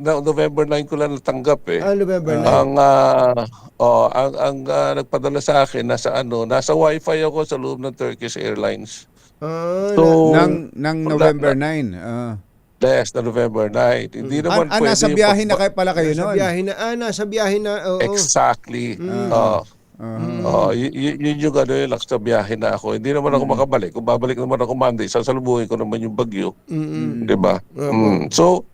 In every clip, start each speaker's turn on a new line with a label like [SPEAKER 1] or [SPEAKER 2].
[SPEAKER 1] na- November 9 ko lang natanggap eh.
[SPEAKER 2] Ah, November 9.
[SPEAKER 1] Ang ah, oh, ang ang ah, nagpadala sa akin nasa ano, nasa Wi-Fi ako sa loob ng Turkish Airlines.
[SPEAKER 2] Ah,
[SPEAKER 1] So,
[SPEAKER 3] ng ng November 9. ah.
[SPEAKER 1] Yes, na November 9. Hindi
[SPEAKER 3] Ah,
[SPEAKER 1] naman
[SPEAKER 3] ah,
[SPEAKER 1] pwede
[SPEAKER 3] nasa
[SPEAKER 1] yung
[SPEAKER 3] biyahe na kayo pala kayo
[SPEAKER 2] nasa
[SPEAKER 3] noon.
[SPEAKER 2] biyahe na. Ah, nasa biyahe na. Oo.
[SPEAKER 1] Exactly. Oo. Oo, y- y- yun yung ano yun, sa biyahe na ako. Hindi naman ako makabalik. Kung babalik naman ako Monday, sasalubungin ko naman yung bagyo.
[SPEAKER 2] Mm-mm.
[SPEAKER 1] 'Di ba? Mm. So,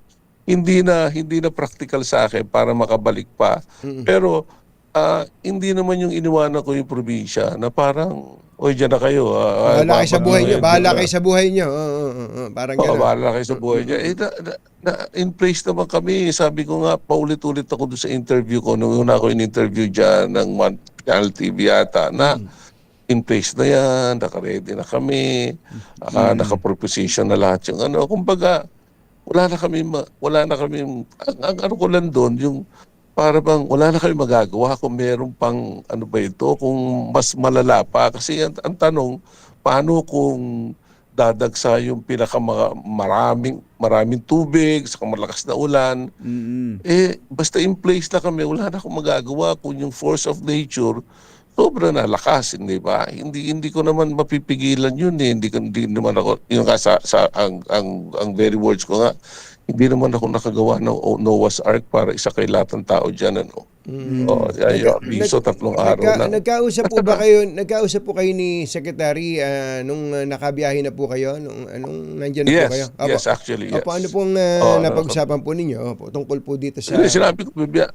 [SPEAKER 1] hindi na hindi na practical sa akin para makabalik pa. Pero ah, hindi naman yung iniwanan ko yung probinsya na parang Oy, diyan na kayo. ah,
[SPEAKER 2] Bahala kayo sa buhay niyo. Bahala kayo sa buhay niyo. Oo, oo. Parang
[SPEAKER 1] Oo,
[SPEAKER 2] gano'n.
[SPEAKER 1] bahala kayo sa buhay niya. Eh, na, na- na- in place naman kami. Sabi ko nga, paulit-ulit ako doon sa interview ko. Nung una ako in-interview dyan ng One Channel TV yata na in place na yan, naka-ready na kami, ah, naka-proposition na lahat yung ano. Kumbaga, wala na kami, wala na kami, ang, ang ano ko lang doon, yung para bang wala na kami magagawa kung meron pang ano ba ito, kung mas malala pa. Kasi ang, ang tanong, paano kung dadagsa yung pinaka maraming maraming tubig sa malakas na ulan
[SPEAKER 3] Mm-mm.
[SPEAKER 1] eh basta in place na kami wala na akong magagawa kung yung force of nature sobra na lakas hindi ba? Hindi hindi ko naman mapipigilan yun eh. Hindi, hindi naman ako yung nga sa, sa ang, ang ang very words ko nga hindi naman ako nakagawa ng Noah's Ark para isa kay lahat ng tao diyan ano? Oh ay,
[SPEAKER 2] Nagka-
[SPEAKER 1] abiso
[SPEAKER 2] nag-
[SPEAKER 1] tatlong araw
[SPEAKER 2] nagka-
[SPEAKER 1] na
[SPEAKER 2] Nagkausap po ba kayo, nagkausap po kayo ni Secretary ah, nung ah, nakabiyahe na po kayo, nung anong nandiyan na
[SPEAKER 1] yes
[SPEAKER 2] po kayo? Opo.
[SPEAKER 1] yes actually yes
[SPEAKER 2] Opo, ano pong ah,
[SPEAKER 1] Oo,
[SPEAKER 2] napag-usapan po ninyo? Opo, tungkol po dito sa...
[SPEAKER 1] Hindi, sinabi ko,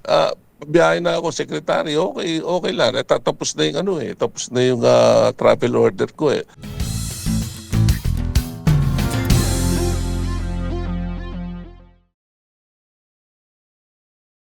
[SPEAKER 1] ah, biyahe na ako, sekretary, okay, okay lang. Eh, tatapos na yung ano eh, tapos na yung ah, travel order ko eh.